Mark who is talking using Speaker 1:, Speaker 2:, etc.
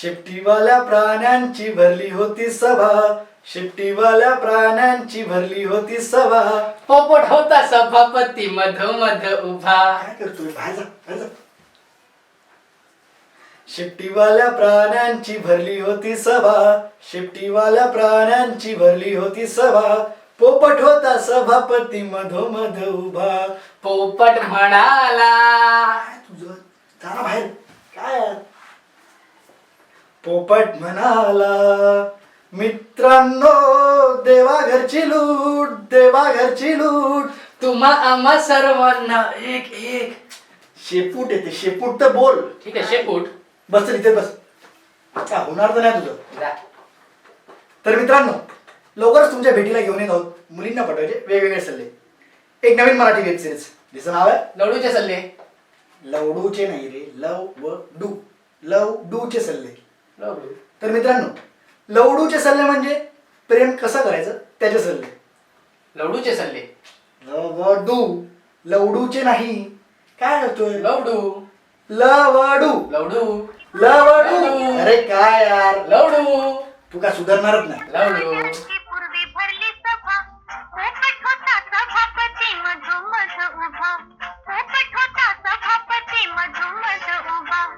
Speaker 1: शेपटीवाल्या प्राण्यांची भरली होती सभा. शेपटीवाल्या प्राण्यांची भरली होती सभा.
Speaker 2: पोपट होता सभापती मधोमध उभा.
Speaker 1: काय करतोय? बाहेर जा बाहेर जा. शेपटीवाल्या प्राण्यांची भरली होती सभा. शेपटीवाल्या प्राण्यांची भरली होती सभा. पोपट होता सभापती मधोमध उभा.
Speaker 2: पोपट म्हणाला
Speaker 1: काय तुझं जा ना बाहेर काय आहे? पोपट म्हणाला मित्रांनो देवा घरची लूट देवा घरची लूट.
Speaker 2: तुम्हा आम्हा सर्वांना एक एक.
Speaker 1: शेपूट येते शेपूट तर बोल.
Speaker 2: ठीक आहे शेपूट.
Speaker 1: बस इथे बस. काय होणार तर नाही तुझं. तर मित्रांनो लवकरच तुमच्या भेटीला घेऊन येत आहोत. मुलींना पटवायचे वेगवेगळे सल्ले. एक नवीन मराठी वेब सिरीज जिचं नाव आहे?
Speaker 2: लडूचे सल्ले.
Speaker 1: लवडूचे नाही रे लव व डू लव डूचे सल्ले. तर मित्रांनो लवडूचे सल्ले म्हणजे प्रेम कसं करायचं? त्याचे सल्ले.
Speaker 2: लवडूचे सल्ले.
Speaker 1: लवडू. लवडूचे नाही. काय करतोय?
Speaker 2: लवडू.
Speaker 1: लवडू.
Speaker 2: लवडू.
Speaker 1: लवडू.
Speaker 2: लवडू.
Speaker 1: अरे काय यार?
Speaker 2: लवडू.
Speaker 1: तू काय सुधारणारच नाही.
Speaker 2: लवडू.